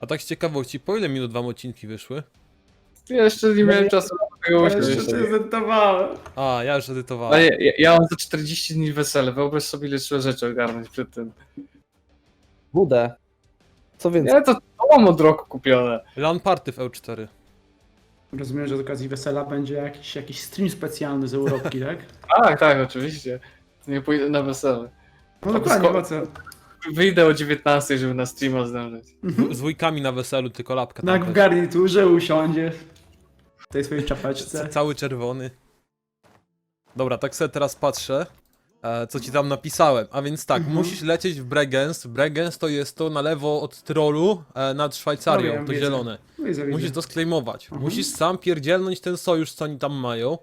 A tak z ciekawości, po ile minut wam odcinki wyszły? Ja jeszcze nie miałem czasu do tego Ja jeszcze usiąść. A, ja już edytowałem. Ale ja, ja mam za 40 dni wesele, wyobraź sobie ile trzeba rzeczy ogarnąć przed tym. Budę. Co więcej? Ja to, to mam od roku kupione. LAN party w E4. Rozumiem, że z okazji wesela będzie jakiś, jakiś stream specjalny z Europki, tak? Tak, tak, oczywiście. Nie pójdę na wesele. No dokładnie, Sko- po co? Wyjdę o 19, żeby na streama zdążyć. Z wujkami na weselu, tylko lapka Tak w garniturze usiądzie. W tej swojej czapeczce. Cały czerwony. Dobra, tak sobie teraz patrzę, e, co ci tam napisałem. A więc tak, Mhm. musisz lecieć w Bregenz. Bregenz to jest to na lewo od Tyrolu e, nad Szwajcarią, No wiem, to wiedzę. zielone. Widzę, widzę. Musisz to sklejmować. Mhm. Musisz sam pierdzielnąć ten sojusz, co oni tam mają.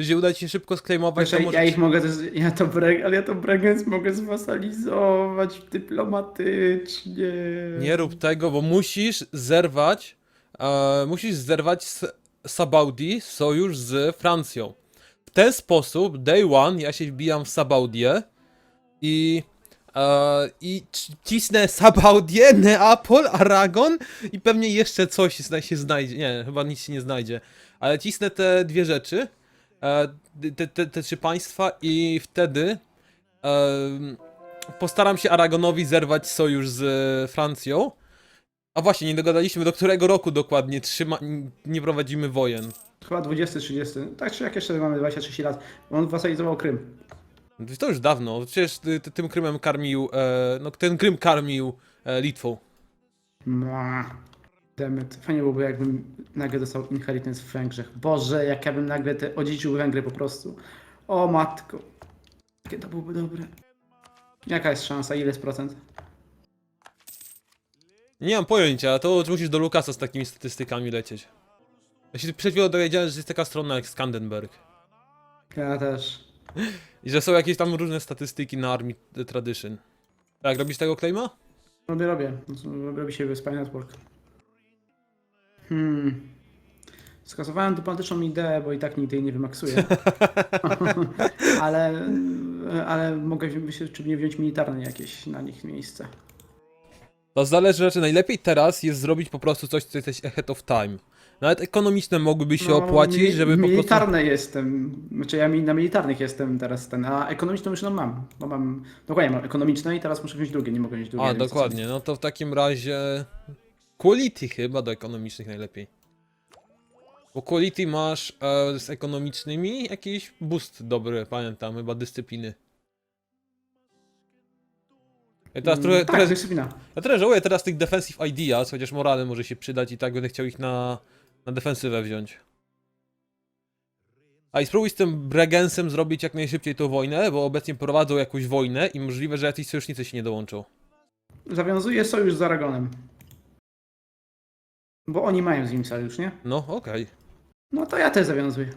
Jeżeli uda ci się szybko sklejmować, Wiesz, to ja, ich mogę, też- ja to breg, ale ja to Bregenz mogę zwasalizować dyplomatycznie. Nie rób tego, bo musisz zerwać, e, musisz zerwać z Sabaudi sojusz z Francją. W ten sposób, day one, ja się wbijam w Sabaudię i, e, i cisnę Sabaudię, Neapol, Aragon i pewnie jeszcze coś się znajdzie. Nie, chyba nic się nie znajdzie. Ale cisnę te dwie rzeczy, te, te, te trzy państwa i wtedy em, postaram się Aragonowi zerwać sojusz z e, Francją. A właśnie, nie dogadaliśmy do którego roku dokładnie trzyma, nie prowadzimy wojen. Chyba 20-30. Tak czy jak jeszcze mamy 20-30 lat. On wasalizował Krym. To już dawno, przecież ty, ty, tym Krymem karmił, e, no ten Krym karmił e, Litwą. Mua. Demet. Fajnie byłoby, jakbym nagle dostał inheritance w Węgrzech. Boże, jak ja bym nagle te odziedziczył Węgry po prostu. O matko. Jakie to byłoby dobre. Jaka jest szansa? Ile jest procent? Nie mam pojęcia, to musisz do Lukasa z takimi statystykami lecieć. Ja się przed chwilą dowiedziałem, że jest taka strona jak Skandenberg. Ja też. I że są jakieś tam różne statystyki na Army Tradition. Tak, robisz tego claima? Robię, robię. Robi się Spy Network. Hmm. Skasowałem dyplomatyczną ideę, bo i tak nigdy jej nie wymaksuję. ale, ale mogę się, czy nie wziąć militarne jakieś na nich miejsce. To zależy rzeczy. Najlepiej teraz jest zrobić po prostu coś, co jesteś ahead of time. Nawet ekonomiczne mogłyby się opłacić, No, mili- żeby po prostu... Militarne jestem. Znaczy ja na militarnych jestem teraz ten, a ekonomiczną już no mam. Bo mam. Dokładnie mam ekonomiczne i teraz muszę wziąć drugie, nie mogę wziąć drugie. A, dokładnie. No to w takim razie... Quality chyba do ekonomicznych najlepiej. Bo quality masz e, z ekonomicznymi jakiś boost dobry, pamiętam, chyba dyscypliny. Ja teraz Mm, trochę, Tak, dyscyplina. ja trochę żałuję teraz tych defensive ideas, chociaż morale może się przydać i tak będę chciał ich na, na defensywę wziąć. A i spróbuj z tym Bregensem zrobić jak najszybciej tą wojnę, bo obecnie prowadzą jakąś wojnę i możliwe, że jacyś sojusznicy się nie dołączą. Zawiązuję sojusz z Aragonem. Bo oni mają z nim sojusz, nie? No, okej. No to ja też zawiązuję.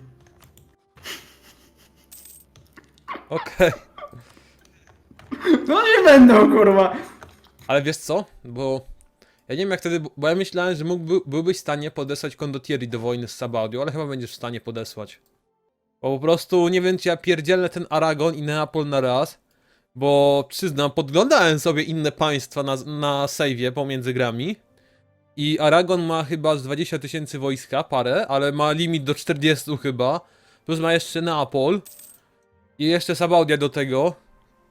Okej. No nie będą, kurwa. Ale wiesz co? Bo ja nie wiem jak wtedy, bo ja myślałem, że mógłby, byłbyś w stanie podesłać Condottieri do wojny z Sabaudią, ale chyba będziesz w stanie podesłać. Bo po prostu nie wiem czy ja pierdzielę ten Aragon i Neapol na raz, bo przyznam, podglądałem sobie inne państwa na, na save'ie pomiędzy grami i Aragon ma chyba z 20 tysięcy wojska, parę, ale ma limit do 40 chyba, plus ma jeszcze Neapol i jeszcze Sabaudia do tego,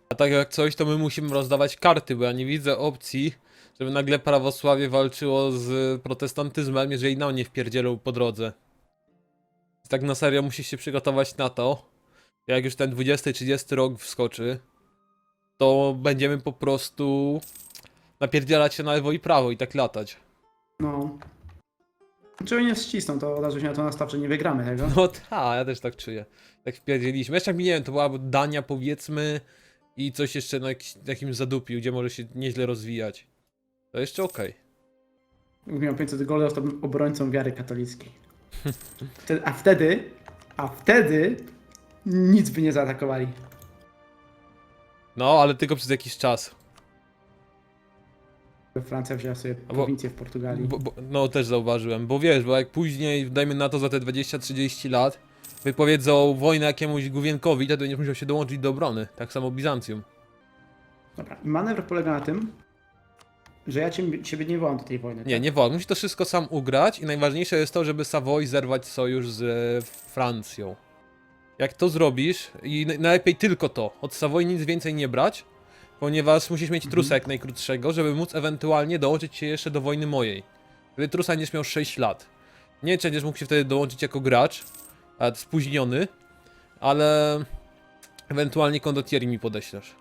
a tak jak coś, to my musimy rozdawać karty, bo ja nie widzę opcji, żeby nagle prawosławie walczyło z protestantyzmem, jeżeli nam nie wpierdzielą po drodze. Tak na serio musisz się przygotować na to, jak już ten 20-30 rok wskoczy, to będziemy po prostu napierdzielać się na lewo i prawo i tak latać. No. Czy oni nie ścisną, to od razu się na to nastaw, że nie wygramy tego. No tak, ja też tak czuję. Tak wpierdzieliśmy. Jeszcze jak mi nie wiem, to była Dania powiedzmy i coś jeszcze na jakiś- na jakimś zadupiu, gdzie może się nieźle rozwijać. To jeszcze okej. Gdybym miał 500 golów, to bym obrońcą wiary katolickiej. Wtedy, a wtedy, a wtedy nic by nie zaatakowali. No, ale tylko przez jakiś czas. Francja wzięła sobie bo- prowincję w Portugalii. Bo, bo, no, też zauważyłem, bo wiesz, bo jak później, dajmy na to za te 20-30 lat, wypowiedzą wojnę jakiemuś Gówienkowi, to będziesz musiał się dołączyć do obrony. Tak samo Bizancjum. Dobra, i manewr polega na tym, że ja ciebie, ciebie nie wołam do tej wojny. Nie, tak? nie wolno. Musi to wszystko sam ugrać i najważniejsze jest to, żeby Savoy zerwać sojusz z e, Francją. Jak to zrobisz, i najlepiej tylko to, od Savoy nic więcej nie brać, ponieważ musisz mieć trusa jak najkrótszego, żeby móc ewentualnie dołączyć się jeszcze do wojny mojej. Wtedy trusa będziesz miał 6 lat. Nie czy będziesz mógł się wtedy dołączyć jako gracz, a spóźniony, ale ewentualnie kondottieri mi podeślesz.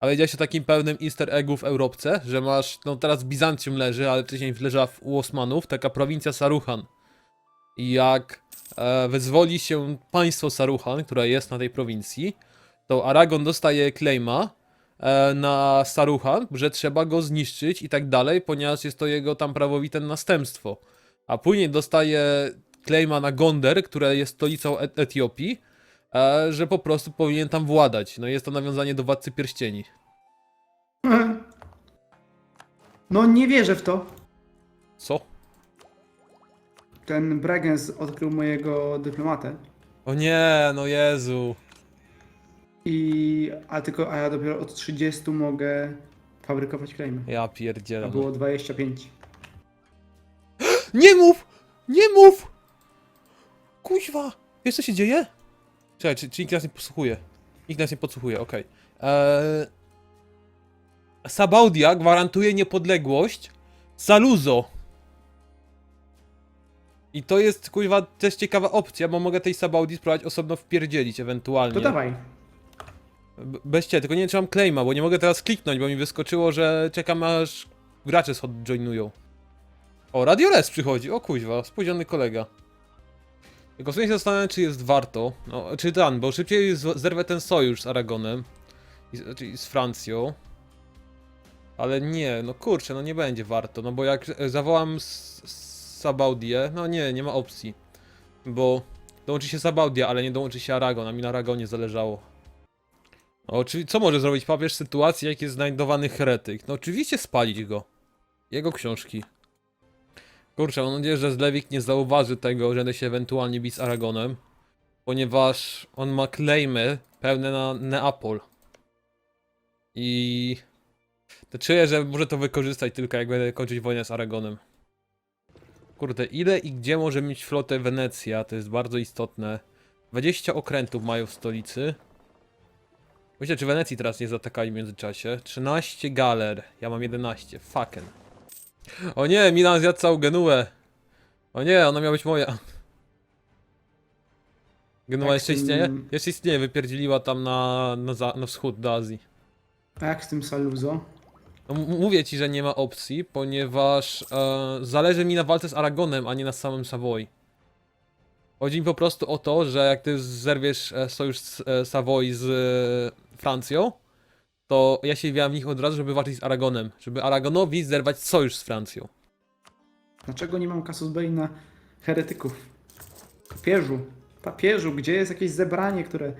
A wiedziałeś o takim pełnym easter eggu w Europce, że masz, no teraz Bizancjum leży, ale wcześniej leżała w- u Osmanów, taka prowincja Saruhan. I jak e, wyzwoli się państwo Saruhan, które jest na tej prowincji, to Aragon dostaje claima e, na Saruhan, że trzeba go zniszczyć i tak dalej, ponieważ jest to jego tam prawowite następstwo. A później dostaje claima na Gonder, które jest stolicą Et Etiopii, e, że po prostu powinien tam władać. No jest to nawiązanie do Władcy Pierścieni. No nie wierzę w to. Co? Ten Bregenz odkrył mojego dyplomatę. O nie, no Jezu. I, a tylko, a ja dopiero od 30 mogę fabrykować claimy. Ja A pierdzielę. było 25. Nie mów! Nie mów! Kuźwa! Wiesz co się dzieje? Czekaj, czy, czy nikt nas nie posłuchuje? Nikt nas nie podsłuchuje, okej. Eee... Sabaudia gwarantuje niepodległość Saluzo. I to jest, kuźwa, też ciekawa opcja, bo mogę tej Sabaudii spróbować osobno wpierdzielić ewentualnie. To dawaj. Bez cię, tylko nie wiem czy mam claima, bo nie mogę teraz kliknąć, bo mi wyskoczyło, że czekam aż gracze joinują. O, Radio Les przychodzi, o kuźwa, spóźniony kolega. Tylko w sumie się zastanawiam, czy jest warto, no, czy ten, bo szybciej zerwę ten sojusz z Aragonem, czyli z Francją. Ale nie, no kurczę, no nie będzie warto, no bo jak e, zawołam Sabaudię, no nie, nie ma opcji. Bo dołączy się Sabaudia, ale nie dołączy się Aragon, a mi na Aragonie zależało. O, czyli co może zrobić papież w sytuacji, jak jest znajdowany heretyk? No oczywiście spalić go. Jego książki. Kurczę, mam nadzieję, że Zlewik nie zauważy tego, że będę się ewentualnie bić z Aragonem. Ponieważ on ma claimy pełne na Neapol. I... To czuję, że może to wykorzystać tylko jak będę kończyć wojnę z Aragonem. Kurde, ile i gdzie może mieć flotę Wenecja? To jest bardzo istotne. 20 okrętów mają w stolicy. Myślę, czy Wenecji teraz nie zaatakali w międzyczasie. 13 galer. Ja mam 11. Fucking. O nie, Milan zjadł całą Genuę. O nie, ona miała być moja. Genua Tak, jeszcze mm. istnieje? Jeszcze istnieje, wypierdzieliła tam na, na, za, na wschód do Azji. A jak z tym Saluzo? No, m- mówię ci, że nie ma opcji, ponieważ e, zależy mi na walce z Aragonem, a nie na samym Savoy. Chodzi mi po prostu o to, że jak ty zerwiesz e, sojusz z e, Savoy z e, Francją, to ja się wjawiam w nich od razu, żeby walczyć z Aragonem. Żeby Aragonowi zerwać sojusz z Francją. Dlaczego nie mam Casus Belli na heretyków? Papieżu. Papieżu, gdzie jest jakieś zebranie, które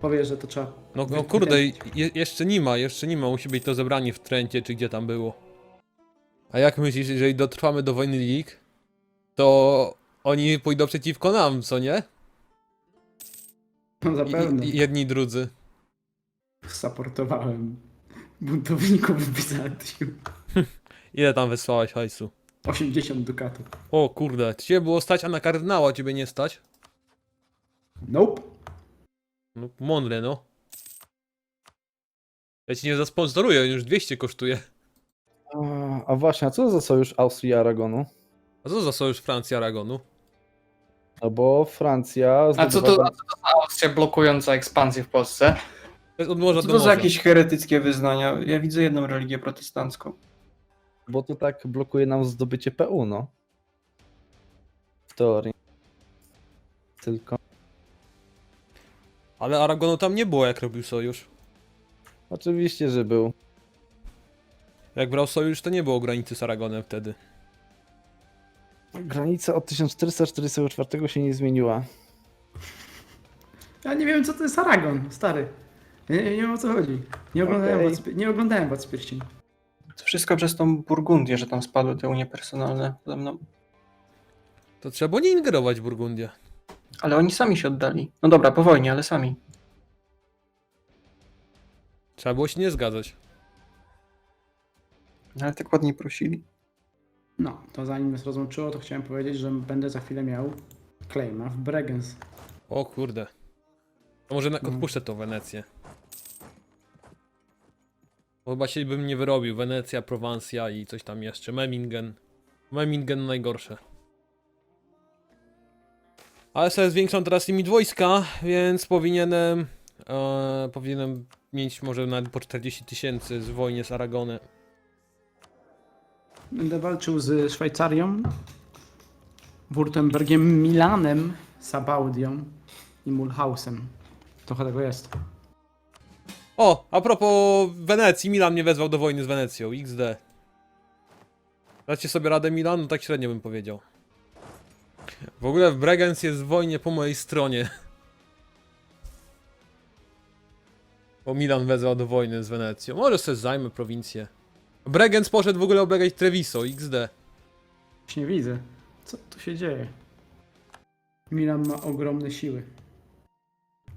powie, że to trzeba... No, no kurde, je, jeszcze nie ma, jeszcze nie ma. Musi być to zebranie w Trencie, czy gdzie tam było. A jak myślisz, jeżeli dotrwamy do wojny League, to oni pójdą przeciwko nam, co nie? No zapewne. i, jedni i drudzy. Supportowałem buntowników w Bizancjum. Ile tam wysłałeś hajsu? 80 dukatów. O kurde, ciebie było stać, a na kardynała ciebie nie stać? Nope. No mądre no. Ja ci nie zasponsoruję, on już 200 kosztuje. A, a właśnie, a co za sojusz Austrii i Aragonu? A co za sojusz Francji Aragonu? No bo Francja... A co to, zdobywa- a co to za Austria blokująca ekspansję w Polsce? To jest od morza Co do to za morza. jakieś heretyckie wyznania? Ja widzę jedną religię protestancką. Bo to tak blokuje nam zdobycie PU, no. W teorii. Tylko. Ale Aragonu tam nie było jak robił sojusz. Oczywiście, że był. Jak brał sojusz, to nie było granicy z Aragonem wtedy. Granica od 1444 się nie zmieniła. Ja nie wiem, co to jest Aragon, stary. Nie, nie wiem, o co chodzi. Nie oglądałem, Okej. Władcy, nie oglądałem Władcy Pierścieni. To wszystko przez tą Burgundię, że tam spadły te unie personalne ze mną. To trzeba było nie ingerować w Burgundię. Ale oni sami się oddali. No dobra, po wojnie, ale sami. Trzeba było się nie zgadzać. Ale tak ładnie prosili. No, to zanim nas rozłączyło, to chciałem powiedzieć, że będę za chwilę miał claima w Bregenz. O kurde. To może na- No. odpuszczę tą Wenecję. Bo chyba się bym nie wyrobił. Wenecja, Prowansja i coś tam jeszcze. Memmingen. Memmingen najgorsze. Ale sobie zwiększam teraz limit wojska, więc powinienem e, powinienem mieć może nawet po 40 tysięcy z wojnie z Aragonem. Będę walczył z Szwajcarią, Württembergiem, Milanem, Sabaudią i Mulhausem. Trochę tego jest. O, a propos Wenecji, Milan mnie wezwał do wojny z Wenecją, XD. Dacie sobie radę Milan? No tak średnio bym powiedział. W ogóle w Bregenz jest w wojnie po mojej stronie. Bo Milan wezwał do wojny z Wenecją. Może sobie zajmę prowincję. Bregenz poszedł w ogóle oblegać Treviso, XD. Już nie widzę. Co tu się dzieje? Milan ma ogromne siły.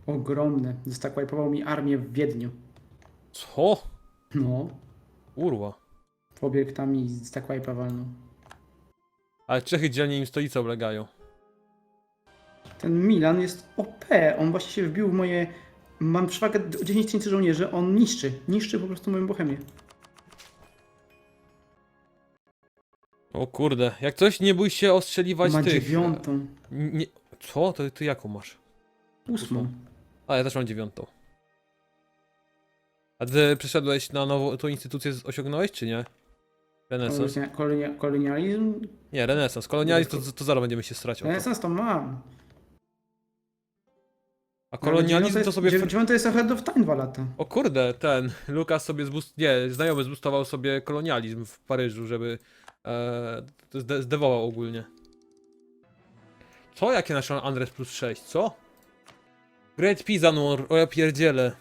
Ogromne. Zastakłajpował mi armię w Wiedniu. Co? No. Urła. Pobiegł tam i zastakłajpa walnął. Ale Czechy dzielnie im stolicę oblegają. Ten Milan jest OP. On właśnie się wbił w moje... Mam przewagę d- 10 tysięcy żołnierzy. On niszczy. Niszczy po prostu moją bohemię. O kurde, jak coś nie bój się ostrzeliwać Ma tych. dziewiątą. Nie... Co? To ty jaką masz? Ósmą. A, ja też mam dziewiątą. A ty przyszedłeś na nową tą instytucję, z- osiągnąłeś czy nie? Renesans? Kolonia, kolonia, kolonializm? Nie, renesans. Kolonializm to, to zaraz będziemy się strać o to. Renesans to mam. A kolonializm to sobie... Dziew- Dziewiąte jest ahead of time dwa lata. O kurde, ten, Lukas sobie zbust... Nie, znajomy zbustował sobie kolonializm w Paryżu, żeby... E, zdewował ogólnie. Co? Jakie nasze Andres plus 6? Co? Great Pizanur, o ja pierdzielę.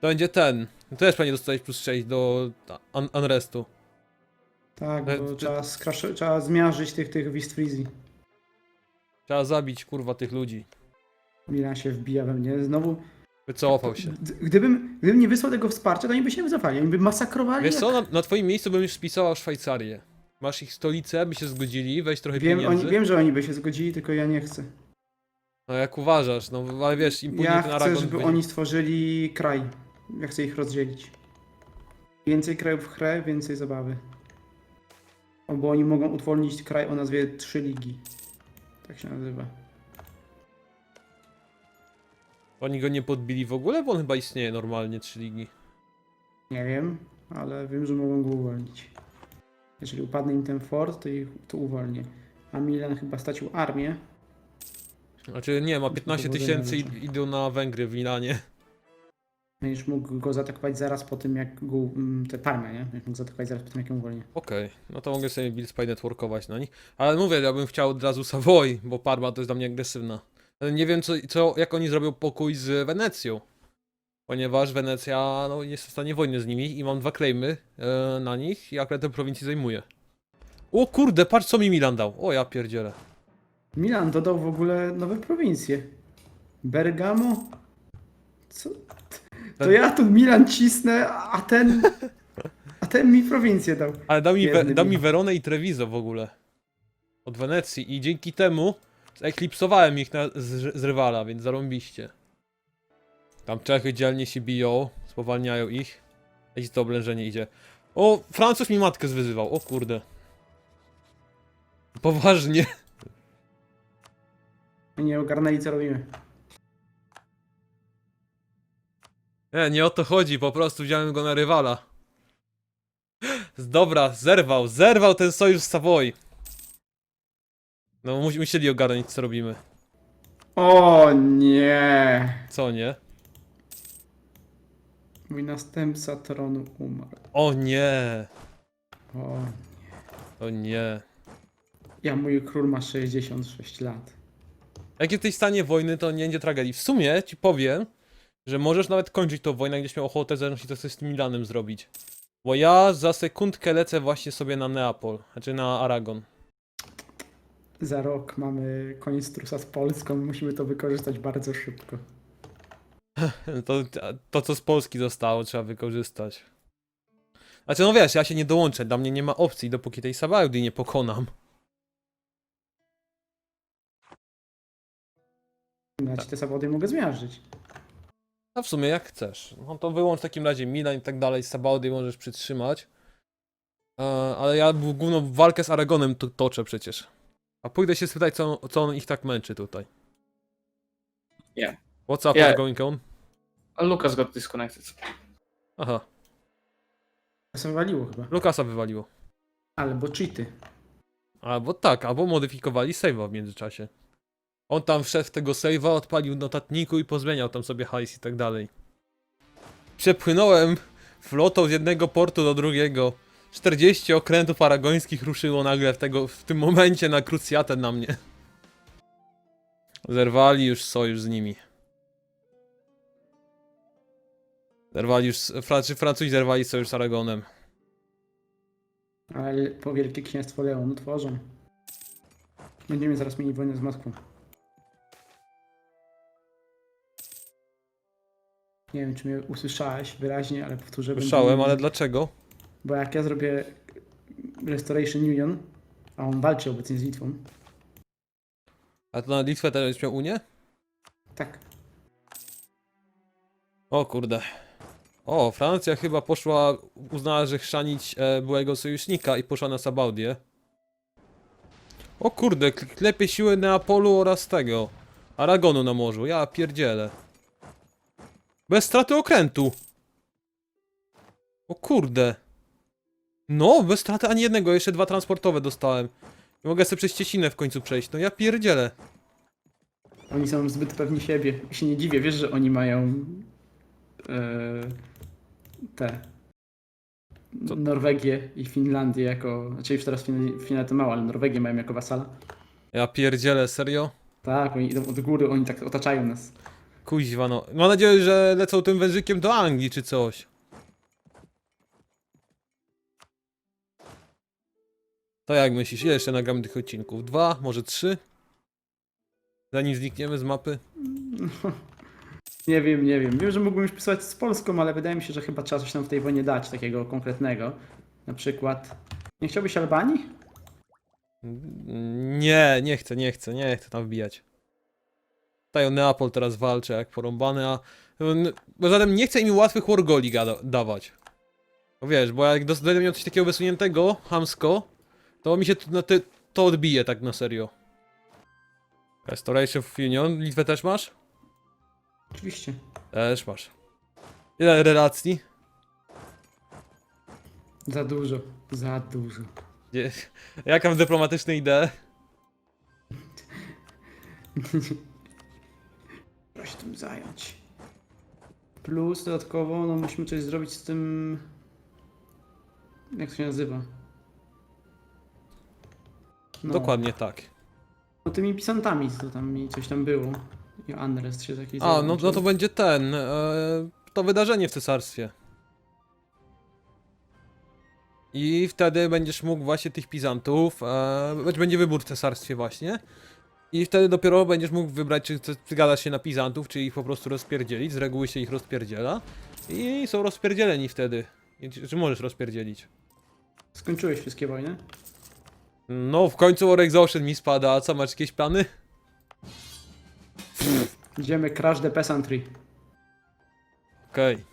To będzie ten. To też pewnie dostałeś plus 6 do An Unrestu. Tak, E, bo ty- trzeba, skraszy, trzeba zmiażdżyć tych, tych Wistfrizi. Trzeba zabić, kurwa, tych ludzi. Milan się wbija we mnie. Znowu. Wycofał się. Gdybym, gdybym nie wysłał tego wsparcia, to oni by się wycofali. Oni by masakrowali. Wiesz co, jak- na, na twoim miejscu bym już spisował Szwajcarię. Masz ich stolicę, by się zgodzili, weź trochę Wiem, pieniędzy. oni, wiem, że oni by się zgodzili, tylko ja nie chcę. No jak uważasz, no ale wiesz, im później Ja ten chcę, Aragon żeby oni stworzyli kraj. Ja chcę ich rozdzielić. Więcej krajów w chrę, więcej zabawy. Bo oni mogą utworzyć kraj o nazwie Trzy Ligi. Tak się nazywa. Oni go nie podbili w ogóle, bo on chyba istnieje normalnie, trzy ligi. Nie wiem, ale wiem, że mogą go uwolnić. Jeżeli upadnie im ten fort, to ich to uwolnię. A Milan chyba stracił armię. Znaczy nie, ma 15 Powodzenia tysięcy i idą na Węgry w Milanie. Będziesz mógł go zaatakować zaraz po tym, jak go. mm, Te Parmę, nie? Będziesz mógł zaatakować zaraz po tym, jak ją uwolnię. Okej, no to mogę sobie Bill Spy networkować na nich. Ale mówię, ja bym chciał od razu Savoy, bo Parma to jest dla mnie agresywna. Nie wiem, co, co, jak oni zrobią pokój z Wenecją. Ponieważ Wenecja no, jest w stanie wojny z nimi i mam dwa claimy e, na nich i akurat tę prowincję zajmuję. O kurde, patrz co mi Milan dał. O ja pierdzielę. Milan dodał w ogóle nowe prowincje. Bergamo? Co? To Ten- ja tu Milan cisnę, a ten. A ten mi prowincję dał. Ale dał mi, we, dał mi Milan. Weronę i Treviso w ogóle. Od Wenecji i dzięki temu zeklipsowałem ich na, z, z rywala, więc zarąbiście. Tam Czechy dzielnie się biją, spowalniają ich. Jeśli to oblężenie idzie. O, Francuz mi matkę zwyzywał, o kurde. Poważnie. Nie ogarnęli, co robimy. Nie, nie o to chodzi, po prostu wziąłem go na rywala. Dobra, zerwał, zerwał ten sojusz z Savoy. No, mu- musieli ogarnąć, co robimy. O nie! Co nie? Mój następca tronu umarł. O nie, O. o nie. Ja, mój król ma 66 lat. Jak jesteś w stanie wojny, to nie będzie tragedii. W sumie ci powiem, że możesz nawet kończyć tą wojnę, gdzieś miał ochotę zależności to chcesz z tym Milanem zrobić. Bo ja za sekundkę lecę właśnie sobie na Neapol, znaczy na Aragon. Za rok mamy koniec trusa z Polską. Musimy to wykorzystać bardzo szybko. To, to co z Polski zostało, trzeba wykorzystać. Znaczy, no wiesz, ja się nie dołączę, dla mnie nie ma opcji, dopóki tej Sabaudi nie pokonam. Ja ci te zawody mogę zmiażdżyć. A w sumie jak chcesz. No to wyłącz w takim razie Milan i tak dalej, Sabaudi możesz przytrzymać. E, ale ja główną walkę z Aragonem to, toczę przecież. A pójdę się spytać, co, co on ich tak męczy tutaj. Yeah. What's up, Yeah. going on? A Lucas got disconnected. Aha, To się wywaliło chyba. Lukasa wywaliło. Albo cheaty. Albo tak, albo modyfikowali save'a w międzyczasie. On tam wszedł w tego save'a, odpalił w notatniku i pozmieniał tam sobie hajs i tak dalej. Przepłynąłem flotą z jednego portu do drugiego. 40 okrętów aragońskich ruszyło nagle w, tego, w tym momencie na krucjatę na mnie. Zerwali już sojusz z nimi. Zerwali już, Fra- Francuzi zerwali sojusz z Aragonem. Ale po Wielkie Księstwo Leon tworzą. Będziemy zaraz mieli wojnę z Moskwą. Nie wiem, czy mnie usłyszałeś wyraźnie, ale powtórzę. Słyszałem, będziemy- ale dlaczego? Bo jak ja zrobię Restoration Union, a on walczy obecnie z Litwą, A to na Litwę też miał Unię? tak. O kurde. O, Francja chyba poszła, uznała, że chrzanić e, byłego sojusznika i poszła na Sabaudię. O kurde, kl- klepie siły Neapolu oraz tego. Aragonu na morzu, ja pierdzielę. Bez straty okrętu. O kurde. No, bez straty ani jednego, jeszcze dwa transportowe dostałem. Nie mogę sobie przez Ciesinę w końcu przejść, no ja pierdzielę. Oni są zbyt pewni siebie. Ja się nie dziwię, wiesz, że oni mają e, te Co? Norwegię i Finlandię jako, znaczy już teraz Fin- Finlandia to mało, ale Norwegię mają jako wasala. Ja pierdzielę, serio? Tak, oni idą od góry, oni tak otaczają nas. Kuźwa no. Mam nadzieję, że lecą tym wężykiem do Anglii czy coś. To jak myślisz, ile jeszcze nagramy tych odcinków? Dwa, może trzy? Zanim znikniemy z mapy? Nie wiem, nie wiem. Wiem, że mógłbym już pisać z Polską, ale wydaje mi się, że chyba trzeba coś nam w tej wojnie dać, takiego konkretnego. Na przykład, nie chciałbyś Albanii? Nie, nie chcę, nie chcę, nie chcę tam wbijać. Tutaj o Neapol teraz walczy jak porąbany, a... Bo zatem nie chcę im łatwych wargoli dawać. Bo wiesz, bo jak będę miał coś takiego wysuniętego, hamsko, to mi się to, na ty, to odbije tak na serio. Restoration of Union, Litwę też masz? Oczywiście. Też masz. Ile relacji? Za dużo, za dużo. Gdzie- Jaka mam dyplomatyczne idee? Trzeba się tym zająć. Plus dodatkowo, no musimy coś zrobić z tym... Jak to się nazywa? No, Dokładnie tak. No tymi pisantami, co tam mi coś tam było. I Unrest się taki A, no, no to będzie ten. E, to wydarzenie w cesarstwie. I wtedy będziesz mógł właśnie tych Pizantów. E, będzie wybór w cesarstwie, właśnie. I wtedy dopiero będziesz mógł wybrać, czy zgadasz się na Pizantów, czy ich po prostu rozpierdzielić. Z reguły się ich rozpierdziela. I są rozpierdzieleni wtedy. Czy możesz rozpierdzielić? Skończyłeś wszystkie wojny? No, w końcu War Exhaustion mi spada. A co, masz jakieś plany? Idziemy crash the peasantry. Okej.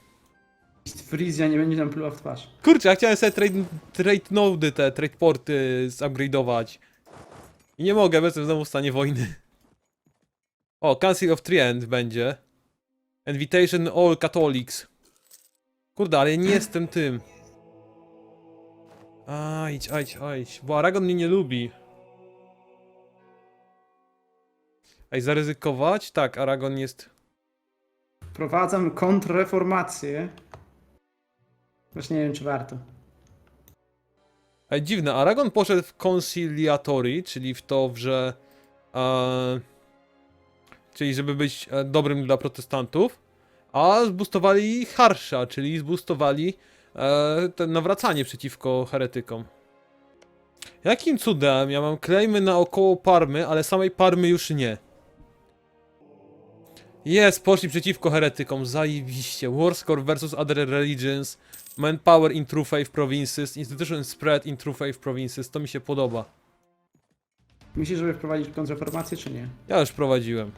Frisia nie będzie nam pluła w twarz. Kurczę, ja chciałem sobie trade, trade nody, te trade porty zupgrade'ować. I nie mogę, bo jestem znowu w stanie wojny. O, Council of Trient będzie. Invitation All Catholics. Kurde, ale ja nie jestem tym. Ajdź, ajdź, ajdź. Bo Aragon mnie nie lubi. Ej, zaryzykować? Tak, Aragon jest... Wprowadzam kontrreformację. Właśnie nie wiem, czy warto. Ej, dziwne, Aragon poszedł w conciliatory, czyli w to, że. E, czyli żeby być e, dobrym dla protestantów, a zbustowali harsza, czyli zbustowali e, te nawracanie przeciwko heretykom. Jakim cudem ja mam klejmy naokoło Parmy, ale samej Parmy już nie? Jest, poszli przeciwko heretykom, zajebiście. Warscore versus other religions, manpower in true faith provinces, institution spread in true faith provinces, to mi się podoba. Myślisz, żeby wprowadzić kontrreformację, czy nie? Ja już prowadziłem.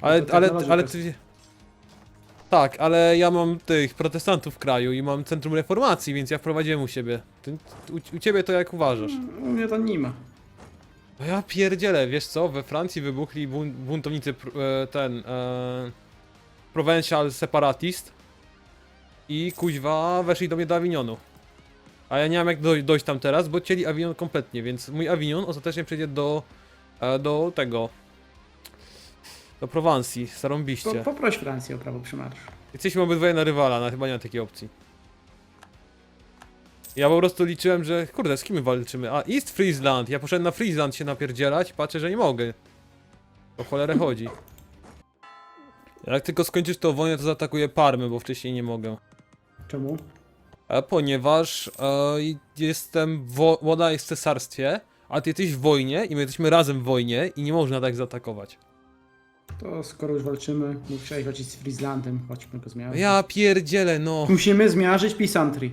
Ale, No to ale, technology ale też. ty... Tak, ale ja mam tych protestantów w kraju i mam centrum reformacji, więc ja wprowadziłem u siebie. Ty, u, u ciebie to jak uważasz? U mnie to nie ma. No ja pierdzielę, wiesz co? We Francji wybuchli bun buntownicy e, ten e, Provincial Separatist i kuźwa weszli do mnie do Avignonu. A ja nie mam jak doj dojść tam teraz, bo cieli Avignon kompletnie, więc mój Avignon ostatecznie przejdzie do e, do tego do Prowansji, Po, zarąbiście. poproś Francję o prawo przymarszu. Jesteśmy obydwoje na rywala, no chyba nie ma takiej opcji. Ja po prostu liczyłem, że kurde, z kim my walczymy? A, East Friesland. Ja poszedłem na Friesland się napierdzielać, patrzę, że nie mogę. O cholerę chodzi. Jak tylko skończysz tą wojnę, to zaatakuję Parmy, bo wcześniej nie mogę. Czemu? A ponieważ e, jestem, wo- woda jest w cesarstwie, a ty jesteś w wojnie i my jesteśmy razem w wojnie i nie można tak zaatakować. To skoro już walczymy, musiałeś walczyć z Frieslandem, chodźmy go zmiażdżyć. Ja pierdzielę, no. Musimy zmiażdżyć Pisantry.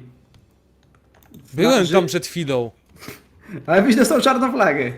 Byłem Znaczy- tam przed chwilą. Ale byś dostał czarną flagę.